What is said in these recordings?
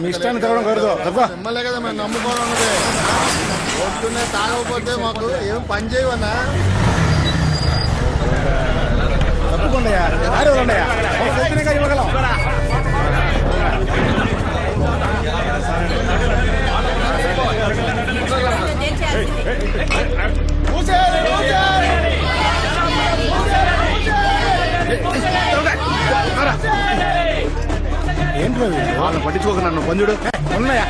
మీ ఇష్టాన్ని కలదు తప్ప మిమ్మల్నే కదా మేము నమ్ముకోవడం ఉన్నది పొద్దున్నే తాగకపోతే మాకు ఏం పని చేయవన్నా? తప్పకుండా పట్టించుకోక నన్ను. పంజుడు ఉన్నాయా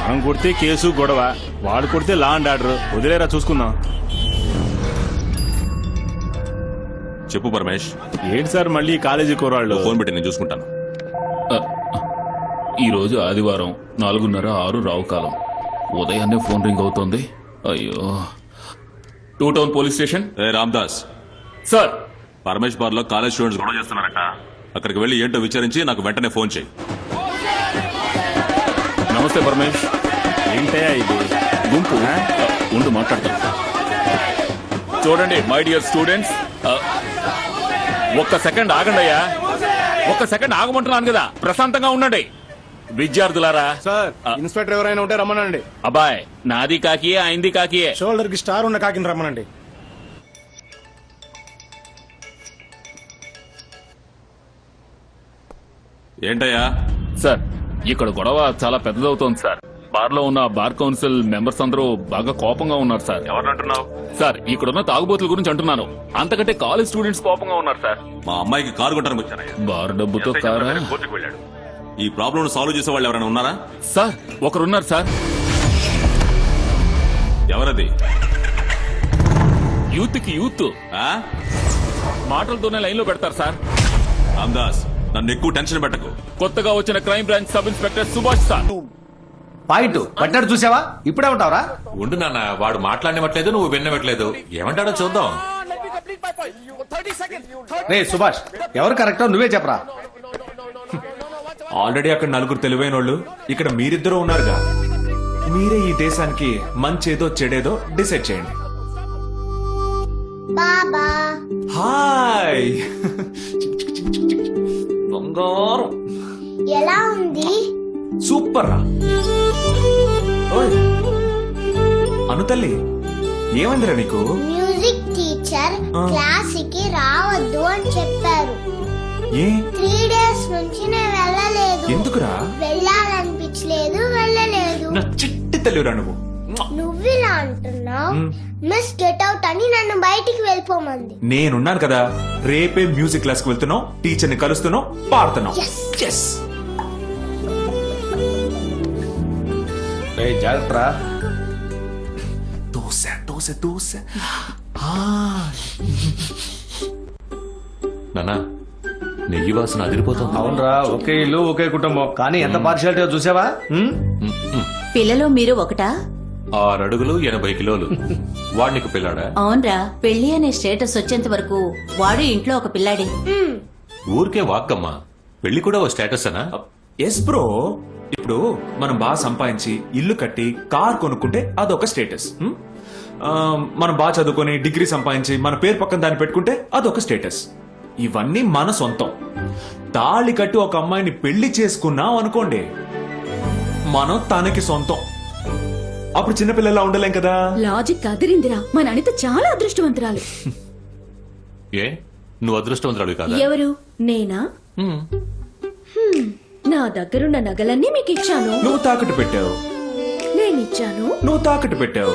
మనం కొడితే కేసు గొడవ. వాడు కొడితే లా అండ్ ఆర్డర్ వదిలేరా చూసుకుందాం. చెప్పు పరమేష్. ఏంటి సార్ మళ్ళీ కాలేజీ కుర్రాళ్ళు? ఫోన్ పెట్టి నేను చూసుకుంటాను. ఈరోజు ఆదివారం నాలుగున్నర ఆరు రావు కాలం. ఉదయాన్నే ఫోన్ రింగ్ అవుతోంది. అయ్యో. Two town police station? ఏ రామ్దాస్. సార్. పరమేష్ బార్లో కాలేజ్ స్టూడెంట్స్ గొడవ చేస్తున్నారట. అక్కడికి వెళ్ళి ఏంటో విచారించి నాకు వెంటనే ఫోన్ చేయి. నమస్తే పరమేష్. ఏంటయ్యా ఇది? గుంపు. ఉండు మాట్లాడతాను. చూడండి మై డియర్ స్టూడెంట్స్. ఒక్క సెకండ్ ఆగండి అయ్యా. ఒక్క సెకండ్ ఆగమంటున్నాను కదా. ప్రశాంతంగా ఉండండి. విద్యార్థులారా సార్ ఇన్స్పెక్టర్ ఎవరైనా ఉంటే రమ్మనండి. అబ్బాయ్ నాది కాకియే అయింది కాకియే. షోల్డర్కి స్టార్ ఉన్న కాకిని రమ్మనండి. ఏంటయ్యా? సార్ ఇక్కడ గొడవ చాలా పెద్దదవుతోంది సార్. బార్లో ఉన్న బార్ కౌన్సిల్ మెంబర్స్ అందరూ బాగా కోపంగా ఉన్నారు సార్. ఎవరంటున్నావు సార్ ఇక్కడున్న తాగుబోతుల గురించి అంటున్నాను. అంతకంటే కాలేజ్ స్టూడెంట్స్ కోపంగా ఉన్నారు సార్. మా అమ్మాయికి కారు కొట్టడానికి వచ్చానయ్యా. బార్ డబ్బుతో కారా? కోర్టుకు వెళ్ళాడు. ఈ ప్రాబ్లం సాల్వ్ చేసే వాళ్ళు ఎవరైనా ఉన్నారా? సార్ ఒకరున్నారు సార్. ఎవరది? యూత్కి యూత్. ఆ? మాటలతోనే లైన్లో పెడతారు సార్. రామ్దాస్. నన్ను ఎక్కువ టెన్షన్ పెట్టకు. కొత్తగా వచ్చిన crime branch sub inspector Subhash sir. Point పట్టాడు చూసావా? ఇప్పుడే ఉంటావరా. ఉండు నాన్న వాడు మాట్లాడినట్లేదు నువ్వు విన్నవట్లేదు. ఏమంటాడో చూద్దాం. రే సుభాష్ ఎవరు కరెక్టో నువ్వే చెప్పరా. ఆల్రెడీ అక్కడ నలుగురు తెలివైన వాళ్ళు ఇక్కడ మీరిద్దరూ ఉన్నారుగా. మీరే ఈ దేశానికి మంచేదో చెడేదో డిసైడ్ చేయండి. బాబా. హాయ్. బంగారం. ఎలా ఉంది? సూపర్ రా. తల్లి ఏమైందిరా నీకు? మ్యూజిక్ టీచర్ క్లాస్కి రావద్దు అని చెప్పారు. ఏ? త్రీ డేస్ నుంచి నేను వెళ్ళలేదు. ఎందుకురా? వెళ్ళాలనిపించలేదు వెళ్ళలేదు. నా చిట్టి తల్లిరా నువ్వు. నువ్వు ఇలా అంటున్నావు మిస్ గెట్ అవుట్ అని నన్ను బయటికి వెళ్ళిపోమంది. నేనున్నాను కదా రేపే మ్యూజిక్ క్లాస్కి వెళ్తున్నావు టీచర్ని కలుస్తున్నావు పాడుతున్నావు. Yes. ఎస్ రే జాగ్రత్త దోశ దోశ దోశ. నానా నెయ్యి వాసన అదిరిపోతుంది. అవునరా ఒకే ఇల్లు ఒకే కుటుంబం. కానీ ఎంత పార్షియాలిటీ చూసావా? పిల్లలో మీరు ఒకటా? ఆరు అడుగులు ఎనభై కిలోలు. వాడికి పిల్లాడా? అవునరా పెళ్ళి అనే స్టేటస్ వచ్చేంత వరకు వాడు ఇంట్లో ఒక పిల్లాడే. ఊరికే వాక్కమ్మా. పెళ్ళి కూడా ఓ స్టేటస్ అనా ఎస్ బ్రో. ఇప్పుడు మనం బాగా సంపాదించి ఇల్లు కట్టి కార్ కొనుక్కుంటే అదొక స్టేటస్. మనం బాగా చదువుకొని డిగ్రీ సంపాదించి మన పేరు పక్కన దాన్ని పెట్టుకుంటే అదొక స్టేటస్. ఇవన్నీ మన సొంతం. తాళి కట్టి ఒక అమ్మాయిని పెళ్ళి చేసుకున్నాం అనుకోండి మనం తనకి సొంతం. అప్పుడు చిన్నపిల్లలా ఉండలేం కదా? లాజిక్ అదిరిందిరా. మన అనిత చాలా అదృష్టవంతురాలు. ఏ? నువ్వు అదృష్టవంతురాలు కదా? ఎవరు? నేనా? హ్మ్. నా దగ్గరున్న నగలన్నీ మీకు ఇచ్చాను నువ్వు తాకట్టు పెట్టావు. నేనిచ్చాను. నువ్వు తాకట్టు పెట్టావు.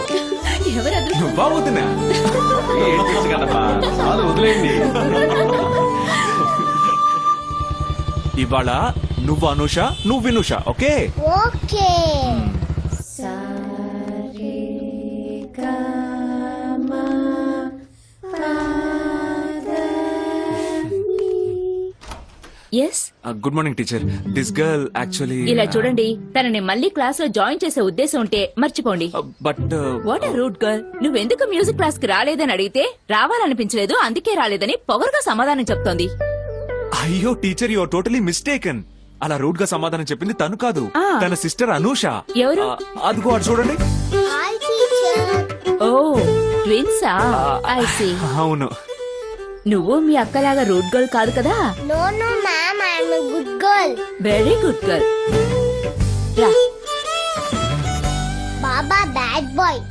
ఎవరు అదృష్టం? బాగుతున్నా ఇవాళ నువ్వు అనుష నువ్వు Vinusha okay? Okay. Yes good morning teacher this girl actually ఇలా చూడండి తనని మళ్ళీ క్లాస్లో జాయిన్ చేసే ఉద్దేశం ఉంటే మర్చిపోండి. But what a rude girl నువ్వెందుకు మ్యూజిక్ క్లాస్కి రాలేదని అడిగితే రావాలనిపించలేదు అందుకే రాలేదని పొగరుగా సమాధానం చెప్తోంది. అయ్యో టీచర్ యువర్ టోటలీ మిస్టేకన్ అలా రూట్గా సమాధానం చెప్పింది తను కాదు. ఆ. తన సిస్టర్ అనూష. ఎవరు? ఆ, అదిగో అటు చూడండి. ఓ ట్విన్సా ఐ సీ అవును. నువ్వు మీ అక్కలాగా రూట్ గర్ల్ కాదు కదా? No no ma'am I'm I'm good girl very good girl రా బాబా బ్యాడ్ బాయ్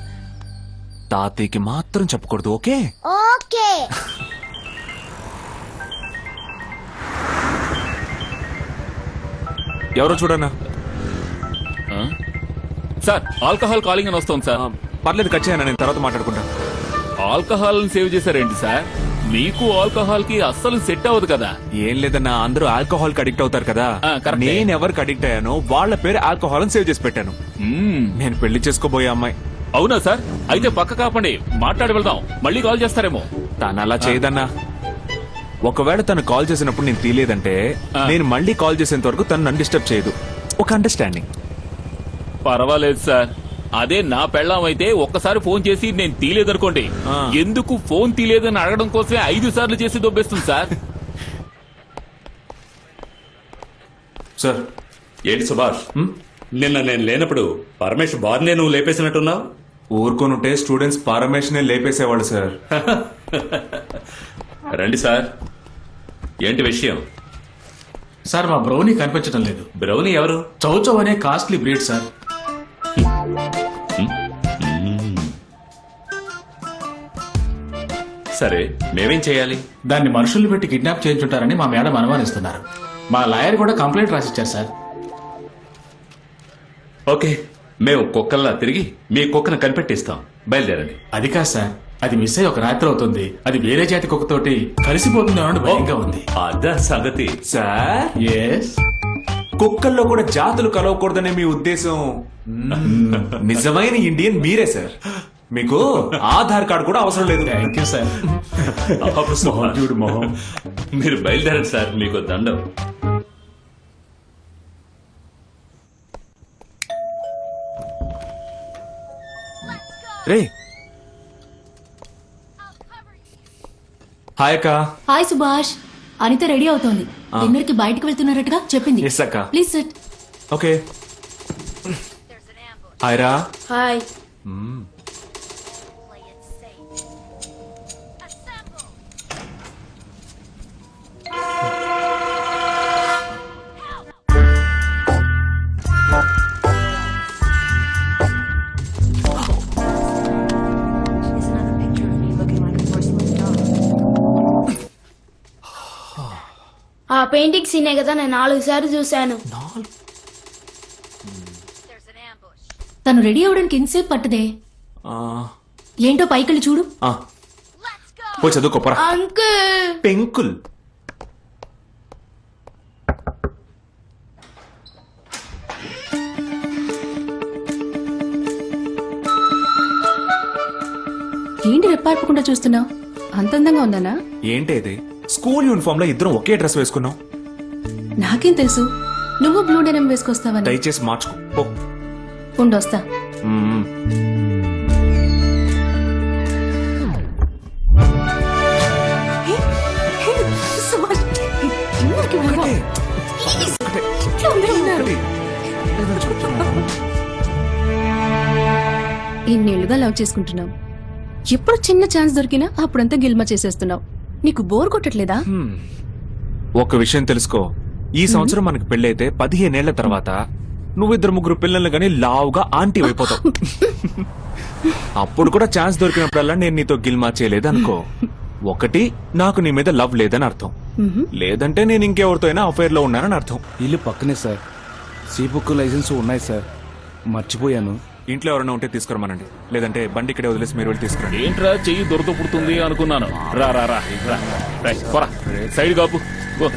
తాతయ్యకి మాత్రం చెప్పకూడదు ఓకే? ఓకే ఎవరో చూడన్నా? ఆ? సార్ ఆల్కహాల్ కాలింగ్ అని వస్తుంది సార్. పర్లేదు కట్ చేయనా నేను తర్వాత మాట్లాడుకుంటా. ఆల్కహాల్ సేవ్ చేశారేంటి సార్? మీకు ఆల్కహాల్కి అస్సలు సెట్ అవ్వదు కదా. ఏం లేదన్నా అందరూ ఆల్కహాల్కి అడిక్ట్ అవుతారు కదా. ఆ, కరెక్టే. నేను ఎవరికి అడిక్ట్ అయ్యానో వాళ్ళ పేరు ఆల్కహాల్ అని సేవ్ చేసి పెట్టాను. మ్మ్. నేను పెళ్ళి చేసుకోబోయే అమ్మాయి. అవునా సార్? అయితే పక్క కాపండి మాట్లాడి వెళ్దాం. మళ్ళీ కాల్ చేస్తారేమో. తను అలా చేయదన్నా. ఒకవేళ తను కాల్ చేసినప్పుడు నేను తీయలేదంటే ఆ. నేను మళ్ళీ కాల్ చేసేంత వరకు తను నన్ను డిస్టర్బ్ చేయదు. ఒక అండర్స్టాండింగ్ పర్వాలేదు సార్. అదే నా పెళ్ళాం అయితే ఒక్కసారి ఫోన్ చేసి నేను తీలేదనుకోండి. ఎందుకు ఫోన్ తీలేదని అడగడం కోసమే ఐదు సార్లు చేసి దొబ్బేస్తుంది సార్? సార్ ఏంటి సుభాష్? నిన్న నేను లేనప్పుడు పరమేష్ బార్నే నువ్వు లేపేసినట్టున్నావు? ఊరుకోనుంటే స్టూడెంట్స్ పారమేషనే లేపేసేవాళ్ళు సార్. రండి సార్. ఏంటి విషయం? సార్ మా బ్రౌనీ కనిపించడం లేదు. బ్రౌనీ ఎవరు? చౌచౌ అనే కాస్ట్లీ బ్రీడ్ సార్. సరే మేమేం చేయాలి? దాన్ని మనుషుల్ని పెట్టి కిడ్నాప్ చేయించుంటారని మా మేడం అనుమానిస్తున్నారు. మా లాయర్ కూడా కంప్లైంట్ రాసిచ్చారు సార్. ఓకే మేము కుక్కల్లా తిరిగి మీ కుక్కను కనిపెట్టిస్తాం. బయలుదేరండి. అది కాదు సార్. అది మిస్ అయ్యి ఒక రాత్రి అవుతుంది. అది వేరే జాతి కుక్కతోటి కలిసిపోతుంది అని భయంగా ఉంది. అదా సంగతి. సార్? ఎస్ కుక్కల్లో కూడా జాతులు కలవకూడదనే మీ ఉద్దేశం? నిజమైన ఇండియన్ మీరే సార్. మీకు ఆధార్ కార్డు కూడా అవసరం లేదు. Thank you sir. చూడు మొహం. మీరు బయలుదేరండి సార్ మీకు దండం. రే. హాయ్ అక్క. హాయ్ సుభాష్. అనిత రెడీ అవుతోంది. డిన్నర్కి బయటకు వెళ్తున్నారట్టుగా చెప్పింది. ఎస్ అక్క. Please sit okay. హాయ్ రా హాయ్. పెయింటింగ్ సీనే కదా నేను నాలుగు సార్లు చూశాను. తను రెడీ అవడానికి ఎంతసేపు పట్టదే? ఆ, ఏంటో పైకెళ్ళి చూడు. పోయి చదువుకోపరా అంకుల్! పెంకుల్. ఏంటి రెప్పార్పకుండా చూస్తున్నావు? అంత అందంగా ఉందనా? ఏంటి ఇది? స్కూల్ యూనిఫామ్లో ఇద్దరం ఒకే డ్రెస్ వేసుకున్నాం. నాకేం తెలుసు? నువ్వు బ్లూ డెనం వేసుకొస్తావని. దయచేసి మార్చుకో. పో. ఉండొస్తా. మ్మ్. ఇన్నేళ్ళుగా లవ్ చేసుకుంటున్నావు. ఎప్పుడు చిన్న ఛాన్స్ దొరికినా అప్పుడంతా గిల్మ చేసేస్తున్నావు. నీకు బోర్ కొట్టట్లేదా? ఒక విషయం తెలుసుకో. ఈ సంవత్సరం మనకి పెళ్ళైతే పదిహేనేళ్ళ తర్వాత నువ్వు ఇద్దరు ముగ్గురు పిల్లల్ని గానీ లావుగా ఆంటీ అయిపోతావు. అప్పుడు కూడా ఛాన్స్ దొరికినప్పుడల్లా నేను నీతో గిల్మా చేయలేదు అనుకో ఒకటి నాకు నీ మీద లవ్ లేదని అర్థం. లేదంటే నేను ఇంకెవరితో అయినా అఫైర్లో ఉన్నానని అర్థం. ఇల్లు పక్కనే సార్. సీ బుక్ లైసెన్స్ ఉన్నాయి సార్. మర్చిపోయాను. ఇంట్లో ఎవరైనా ఉంటే తీసుకురమనండి లేదంటే బండి ఇక్కడే వదిలేసి మీరు వెళ్ళి తీసుకురండి. ఏంట్రా చెయ్యి దొరద పుడుతుంది అనుకున్నాను. రా రా రా. రా. రేయ్, పోరా సైడ్ కాపు. ఓ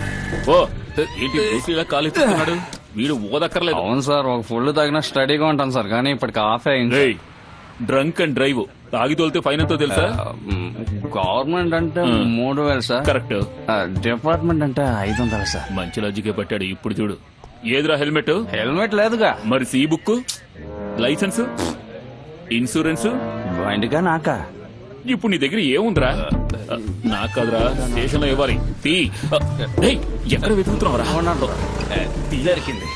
ఓ. ఏంటి బ్రూస్లీలా కాలెత్తుకున్నాడు వీడు ఓదక్కర్లేదు అవును సార్ ఒక ఫుల్ తాగినా స్టడీగా ఉంటాను సార్ కానీ ఇప్పటికి ఆఫ్ అయింది రేయ్ డ్రంక్ అండ్ డ్రైవ్. తాగి తోలితే ఫైన్ ఎంతో తెలుసా? గవర్నమెంట్ అంటే మూడు వేలు సార్. కరెక్ట్. డిపార్ట్మెంట్ అంటే ఐదు వందలు సార్. మంచి లాజికే పట్టాడు ఇప్పుడు చూడు. ఏదిరా హెల్మెట్? హెల్మెట్ లేదుగా. మరి సీ బుక్ లైసెన్స్? ఇన్సూరెన్స్? బండిగా నాకా? ఇప్పుడు నీ దగ్గర ఏముందిరా? నాకు కాదురా స్టేషన్లో ఇవ్వాలి. తీ. ఎక్కడ దొరికింది.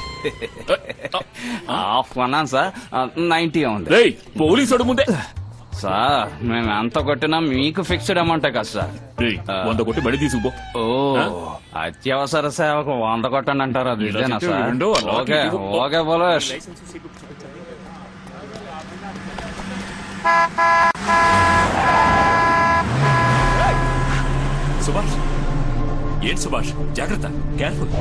హాఫ్ అన్నాను సార్. నైన్టీ ఉంది రేయ్ పోలీసు ముందే. సార్ మేము ఎంత కొట్టినా మీకు ఫిక్స్డ్ అమౌంట్ కదా సార్. రేయ్, వంద కొట్టి బడి తీసుకుపో. ఓ అత్యవసర సేవకు వంద కొట్టండి అంటారు. అది ఇదేనా సార్? ఓకే ఇటు. ఓకే బోలేష్ సుభాష్? ఏంటి సుభాష్? జాగ్రత్త కేర్ఫుల్